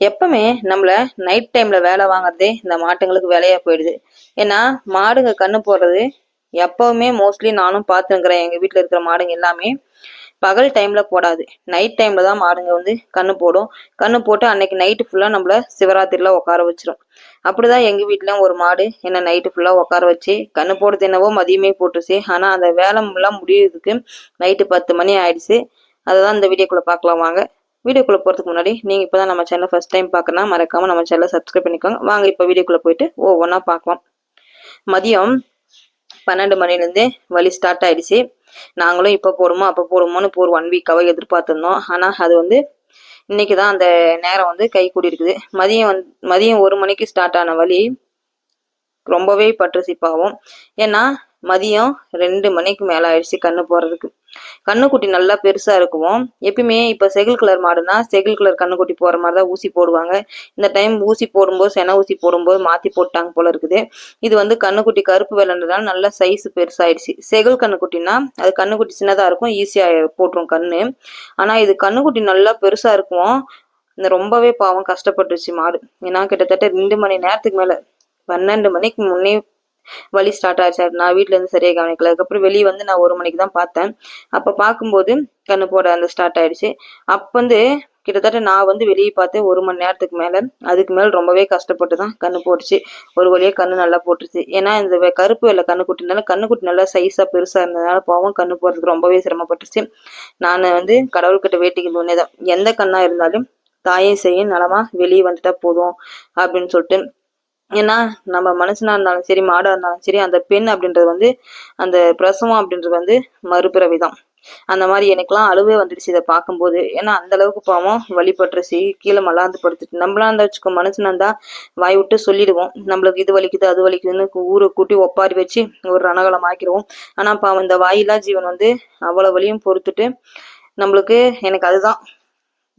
எப்பவுமே நம்மள நைட் டைம்ல வேலை வாங்குறதே இந்த மாட்டுங்களுக்கு வேலையா போயிடுது. ஏன்னா மாடுங்க கண்ணு போடுறது எப்பவுமே மோஸ்ட்லி நானும் பார்த்துருக்குறேன் எங்க வீட்டில் இருக்கிற மாடுங்க எல்லாமே பகல் டைம்ல போடாது. நைட் டைம்ல தான் மாடுங்க வந்து கண்ணு போடும். கண்ணு போட்டு அன்னைக்கு நைட்டு ஃபுல்லா நம்மள சிவராத்திரில உட்கார வச்சிரும். அப்படிதான் எங்க வீட்டுல ஒரு மாடு என்ன நைட்டு ஃபுல்லா உட்கார வச்சு கண்ணு போடுறது என்னவோ மதியமே போட்டுச்சு ஆனா அந்த வேலை எல்லாம் முடியறதுக்கு நைட்டு பத்து மணி ஆயிடுச்சு. அதை தான் இந்த வீடியோக்குள்ள பார்க்கலாம் வாங்க. வீடியோக்குள்ளே போகிறதுக்கு முன்னாடி நீங்கள் இப்போ தான் நம்ம சேனல் ஃபஸ்ட் டைம் பார்க்கணும்னா மறக்காமல் நம்ம சேனலை சப்ஸ்கிரைப் பண்ணிக்கோங்க. வாங்க இப்போ வீடியோக்குள்ளே போயிட்டு ஒவ்வொன்றா பார்க்கலாம். மதியம் பன்னெண்டு மணிலேருந்து வலி ஸ்டார்ட் ஆயிடுச்சு. நாங்களும் இப்போ போடுமோ அப்போ போடுமோன்னு இப்போ ஒரு ஒன் வீக்காக எதிர்பார்த்துருந்தோம். ஆனால் அது வந்து இன்னைக்கு தான் அந்த நேரம் வந்து கை கூடி இருக்குது. மதியம் வந் மதியம் ஒரு மணிக்கு ஸ்டார்ட் ஆன வழி ரொம்பவே பற்றுசிப்பாகும் ஏன்னா மதியம் ரெண்டு மணிக்கு மேல ஆயிடுச்சு கண்ணு போறதுக்கு. கண்ணுக்குட்டி நல்லா பெருசா இருக்குவோம். எப்பயுமே இப்ப செகில் கலர் மாடுனா செகில் கலர் கண்ணுக்குட்டி போற மாதிரி தான் ஊசி போடுவாங்க. இந்த டைம் ஊசி போடும்போது சென ஊசி போடும்போது மாத்தி போட்டாங்க போல இருக்குது. இது வந்து கண்ணுக்குட்டி கருப்பு வெள்ளன்றதால நல்ல சைஸ் பெருசாயிடுச்சு. செகில் கண்ணுக்குட்டினா அது கண்ணுக்குட்டி சின்னதா இருக்கும் ஈஸியா போட்டுரும் கண்ணு. ஆனா இது கண்ணுக்குட்டி நல்லா பெருசா இருக்கும் இந்த ரொம்பவே பாவம் கஷ்டப்பட்டுச்சு மாடு. ஏன்னா கிட்டத்தட்ட ரெண்டு மணி நேரத்துக்கு மேல பன்னெண்டு மணிக்கு முன்னே வலி ஸ்டார்ட் ஆச்சு நான் வீட்ல இருந்து சரியாக கவனிக்கல. அதுக்கப்புறம் வெளியே வந்து நான் ஒரு மணிக்கு தான் பார்த்தேன். அப்போ பார்க்கும்போது கண்ணு போட அந்த ஸ்டார்ட் ஆயிடுச்சு. அப்போ வந்து கிட்டத்தட்ட நான் வந்து வெளியே பார்த்தேன் ஒரு மணி நேரத்துக்கு மேலே. அதுக்கு மேலே ரொம்பவே கஷ்டப்பட்டு தான் கண்ணு போட்டுச்சு. ஒரு வழியாக கண்ணு நல்லா போட்டுருச்சு. ஏன்னா இந்த கருப்பு வெள்ளை கண்ணு குட்டினால கண்ணு குட்டி நல்லா சைஸாக பெருசாக இருந்ததுனால பாவம் கண்ணு போடுறதுக்கு ரொம்பவே சிரமப்பட்டுச்சு. நான் வந்து கடவுள்கிட்ட வேட்டிக்கு ஒன்னேதான் எந்த கண்ணாக இருந்தாலும் தாயும் செய்யும் நலமாக வெளியே வந்துட்டா போதும் அப்படின்னு சொல்லிட்டு ஏன்னா நம்ம மனுஷனா இருந்தாலும் சரி மாடா இருந்தாலும் சரி அந்த பெண் அப்படின்றது வந்து அந்த பிரசவம் அப்படின்றது வந்து மறுபிறவி தான் அந்த மாதிரி எனக்குலாம் அழுவே வந்துடுச்சு இதை பார்க்கும்போது. ஏன்னா அந்த அளவுக்கு பாவம் வழிபட்டுருச்சு கீழே மலாந்து படுத்துட்டு நம்மளா இருந்தா வச்சுக்கோ மனுஷனா இருந்தா வாய் விட்டு சொல்லிடுவோம். நம்மளுக்கு இது வலிக்குது அது வலிக்குதுன்னு ஊரை கூட்டி ஒப்பாரி வச்சு ஒரு ரணகலம் ஆக்கிடுவோம். ஆனா பாவம் இந்த வாயிலா ஜீவன் வந்து அவ்வளவு வழியும் பொறுத்துட்டு நம்மளுக்கு எனக்கு அதுதான்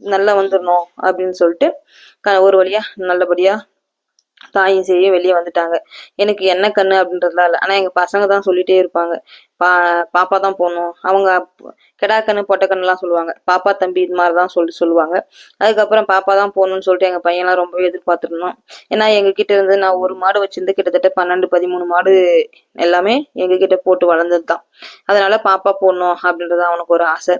நல்லா வந்துடணும் அப்படின்னு சொல்லிட்டு க- ஒரு வழியா நல்லபடியா தாயும் செய்ய வெளியே வந்துட்டாங்க. எனக்கு என்ன கண்ணு அப்படின்றதுலாம் இல்லை. ஆனால் எங்கள் பசங்க தான் சொல்லிட்டே இருப்பாங்க. பா பாப்பா தான் போகணும் அவங்க கெடா கண்ணு பொட்டை கண்ணுலாம் சொல்லுவாங்க. பாப்பா தம்பி இது மாதிரி தான் சொல்லி சொல்லுவாங்க. அதுக்கப்புறம் பாப்பா தான் போகணும்னு சொல்லிட்டு எங்கள் பையன்லாம் ரொம்பவே எதிர்பார்த்துருந்தோம். ஏன்னா எங்ககிட்ட இருந்து நான் ஒரு மாடு வச்சிருந்து கிட்டத்தட்ட பன்னெண்டு பதிமூணு மாடு எல்லாமே எங்ககிட்ட போட்டு வளர்ந்தது தான். அதனால பாப்பா போடணும் அப்படின்றது அவனுக்கு ஒரு ஆசை.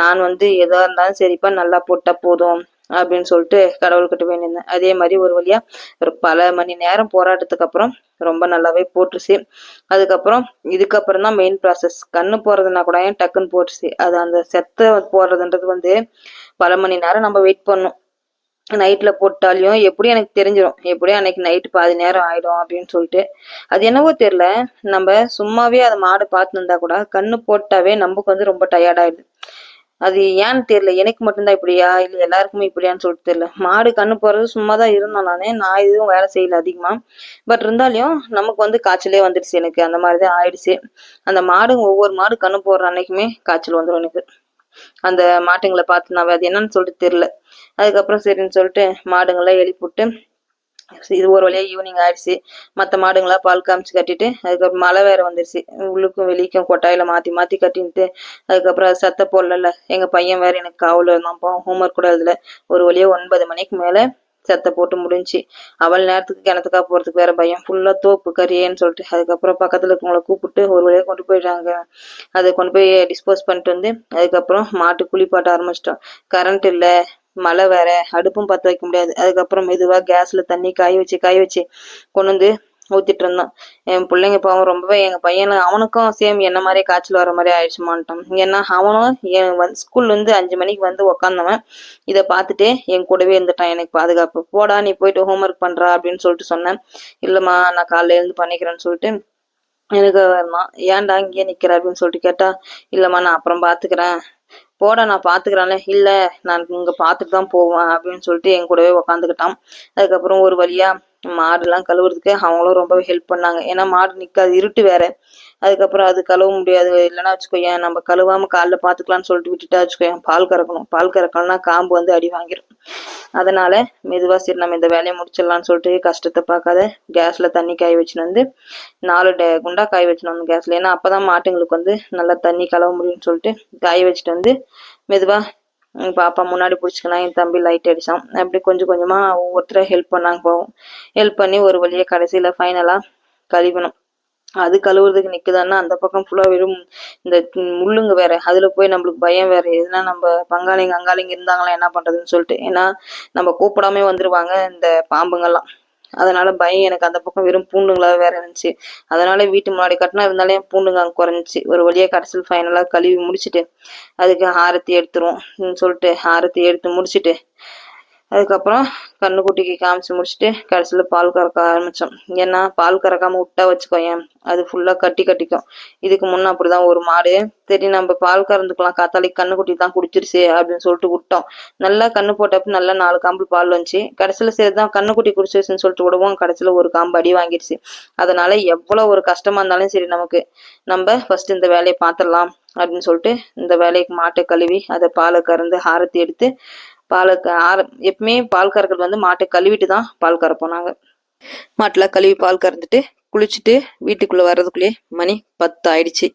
நான் வந்து எதாக இருந்தாலும் சரிப்பா நல்லா போட்டால் போதும். அப்படின்னு சொல்லிட்டு கடவுள்கிட்ட வேண்டியிருந்தேன். அதே மாதிரி ஒரு வழியா ஒரு பல மணி நேரம் போராட்டத்துக்கு அப்புறம் ரொம்ப நல்லாவே போட்டுருச்சு. அதுக்கப்புறம் இதுக்கப்புறம் தான் மெயின் ப்ராசஸ் கண்ணு போடுறதுனா கூட ஏன் டக்குன்னு போட்டுச்சு? அது அந்த செத்த போடுறதுன்றது வந்து பல மணி நேரம் நம்ம வெயிட் பண்ணும் நைட்டில் போட்டாலையும் எப்படியும் எனக்கு தெரிஞ்சிடும் எப்படியும் அன்னைக்கு நைட்டு பாதி நேரம் ஆகிடும் அப்படின்னு சொல்லிட்டு. அது என்னவோ தெரியல. நம்ம சும்மாவே அதை மாடு பார்த்துருந்தா கூட கண்ணு போட்டாவே நமக்கு வந்து ரொம்ப டயர்டாயிடுது அது ஏன்னு தெரியல. எனக்கு மட்டும்தான் இப்படியா? இல்லை எல்லாருக்குமே இப்படியான்னு சொல்லிட்டு தெரியல. மாடு கண்ணு போறது சும்மா தான் இருந்தோம் நானே. நான் எதுவும் வேலை செய்யல அதிகமா. பட் இருந்தாலும் நமக்கு வந்து காய்ச்சலே வந்துடுச்சு எனக்கு. அந்த மாதிரி தான் ஆயிடுச்சு. அந்த மாடு ஒவ்வொரு மாடு கண்ணு போடுற அன்னைக்குமே காய்ச்சல் வந்துடும் எனக்கு. அந்த மாட்டுங்களை பார்த்து நான் அது என்னன்னு சொல்லிட்டு தெரியல. அதுக்கப்புறம் சரின்னு சொல்லிட்டு மாடுங்களை எழுப்பிவிட்டு இது ஒரு வழியா ஈவினிங் ஆயிடுச்சு. மற்ற மாடுங்களா பால் காமிச்சு கட்டிட்டு அதுக்கப்புறம் மழை வேற வந்துருச்சு. உள்ளுக்கும் வெளிக்கும் கொட்டாயில மாத்தி மாத்தி கட்டின்ட்டு அதுக்கப்புறம் அது சத்த போடல எங்க பையன் வேற எனக்கு காவல இருந்தான் ஹோம்ஒர்க் கூட எழுதல. ஒரு வழியா ஒன்பது மணிக்கு மேல சத்த போட்டு முடிஞ்சுச்சு. அவள் நேரத்துக்கு கிணத்துக்கா போறதுக்கு வேற பயம். ஃபுல்லா தோப்பு கறியேன்னு சொல்லிட்டு அதுக்கப்புறம் பக்கத்துல இருக்கவங்கள கூப்பிட்டு ஒரு வழியா கொண்டு போயிட்டாங்க. அதை கொண்டு போய் டிஸ்போஸ் பண்ணிட்டு வந்து அதுக்கப்புறம் மாட்டு குளிப்பாட்ட ஆரம்பிச்சிட்டோம். கரண்ட் இல்லை. மழை வேற அடுப்பும் பற்ற வைக்க முடியாது. அதுக்கப்புறம் மெதுவாக கேஸ்ல தண்ணி காய வச்சு காய வச்சு கொண்டு வந்து ஊத்திட்டு இருந்தான். என் பிள்ளைங்க பாவம் ரொம்பவே எங்க பையன் அவனுக்கும் சேம் என்ன மாதிரியே காய்ச்சல் வர மாதிரி ஆயிடுச்சுமான்ட்டான். ஏன்னா அவனும் என் வந்து ஸ்கூல்ல இருந்து அஞ்சு மணிக்கு வந்து உக்காந்தவன். இதை பார்த்துட்டு என் கூடவே இருந்துட்டான் எனக்கு பாதுகாப்பு. போடா நீ போயிட்டு ஹோம்ஒர்க் பண்றா அப்படின்னு சொல்லிட்டு சொன்னேன். இல்லம்மா நான் காலையில இருந்து பண்ணிக்கிறேன்னு சொல்லிட்டு எனக்கு வரணும் ஏன்டா இங்கேயே நிக்கிற? அப்படின்னு சொல்லிட்டு கேட்டா இல்லம்மா நான் அப்புறம் பாத்துக்கிறேன். போட நான் பாத்துக்கிறேன்ல. இல்ல நான் இங்க பாத்துட்டு தான் போவேன் அப்படின்னு சொல்லிட்டு என் கூடவே உக்காந்துக்கிட்டான். அதுக்கப்புறம் ஒரு வழியா மாடுலாம் கழுவுறதுக்கு அவங்களும் ரொம்பவே ஹெல்ப் பண்ணாங்க. ஏன்னா மாடு நிக்காது இருட்டு வேற. அதுக்கப்புறம் அது கழுவ முடியாது. இல்லைன்னா வச்சுக்கோயேன் நம்ம கழுவாம காலைல பார்த்துக்கலாம்னு சொல்லிட்டு விட்டுட்டா வச்சுக்கோயேன் பால் கறக்கணும். பால் கறக்கணும்னா காம்பு வந்து அடி வாங்கிடும் அதனால மெதுவாக சரி நம்ம இந்த வேலையை முடிச்சிடலாம்னு சொல்லிட்டு கஷ்டத்தை பார்க்காத கேஸ்ல தண்ணி காய வச்சுன்னு வந்து நாலு டே- குண்டா காய வச்சுன்னு வந்து கேஸ்ல. ஏன்னா அப்பதான் மாட்டுங்களுக்கு வந்து நல்லா தண்ணி கலவ முடியும்னு சொல்லிட்டு காய வச்சுட்டு வந்து மெதுவாக பாப்பா முன்னாடி பிடிச்சிக்கினா என் தம்பி லைட் அடிச்சான். அப்படி கொஞ்சம் கொஞ்சமாக ஒவ்வொருத்தர ஹெல்ப் பண்ணாங்க போவோம். ஹெல்ப் பண்ணி ஒரு வழியை கடைசியில் ஃபைனலாக கழுவினோம். அது கழுவுறதுக்கு நிக்குதான்னா அந்த பக்கம் ஃபுல்லா வெறும் இந்த முள்ளுங்க வேற. அதுல போய் நம்மளுக்கு பயம் வேற. எதுனா நம்ம பங்காளிங்க அங்காளிங்க இருந்தாங்களா என்ன பண்றதுன்னு சொல்லிட்டு. ஏன்னா நம்ம கூப்பிடாம வந்துருவாங்க இந்த பாம்புங்கெல்லாம் அதனால பயம் எனக்கு. அந்த பக்கம் வெறும் பூண்டுங்களா வேற இருந்துச்சு. அதனால வீட்டு முன்னாடி கட்டினா இருந்தாலே பூண்டுங்க அங்கே குறைஞ்சிச்சு. ஒரு வழியாக கடைசியில் ஃபைனலாக கழுவி முடிச்சுட்டு அதுக்கு ஆரத்தி எடுத்துருவோம் சொல்லிட்டு ஆரத்தி எடுத்து முடிச்சுட்டு அதுக்கப்புறம் கண்ணுக்குட்டிக்கு காமிச்சு முடிச்சுட்டு கடைசியில் பால் கறக்க ஆரம்பித்தோம் ஏன்னா பால் கறக்காம விட்டா வச்சுக்கோயேன் அது ஃபுல்லாக கட்டி கட்டிக்கும். இதுக்கு முன்னே அப்படிதான் ஒரு மாடு சரி நம்ம பால் கறந்துக்கலாம் காத்தாலே கண்ணுக்குட்டி தான் குடிச்சிருச்சு அப்படின்னு சொல்லிட்டு விட்டோம். நல்லா கண்ணு போட்டப்ப நல்லா நாலு காம்பு பால் வந்துச்சு. கடைசியில் சரி தான் கண்ணுக்குட்டி குடிச்சிருச்சுன்னு சொல்லிட்டு விடுவோம் கடைசியில் ஒரு காம்பு அடி வாங்கிடுச்சு. அதனால எவ்வளோ ஒரு கஷ்டமாக இருந்தாலும் சரி நமக்கு நம்ம ஃபர்ஸ்ட் இந்த வேலையை பார்த்துடலாம் அப்படின்னு சொல்லிட்டு இந்த வேலைக்கு மாட்டை கழுவி அதை பாலை கறந்து ஆரத்தி எடுத்து பாலை ஆர எப்பவுமே பால் கறக்கிறது வந்து மாட்டை கழுவிட்டு தான் பால் கறப்போம் நாங்கள் மாட்டில் கழுவி பால் கறந்துட்டு குளிச்சுட்டு வீட்டுக்குள்ளே வர்றதுக்குள்ளேயே மணி பத்து ஆயிடுச்சு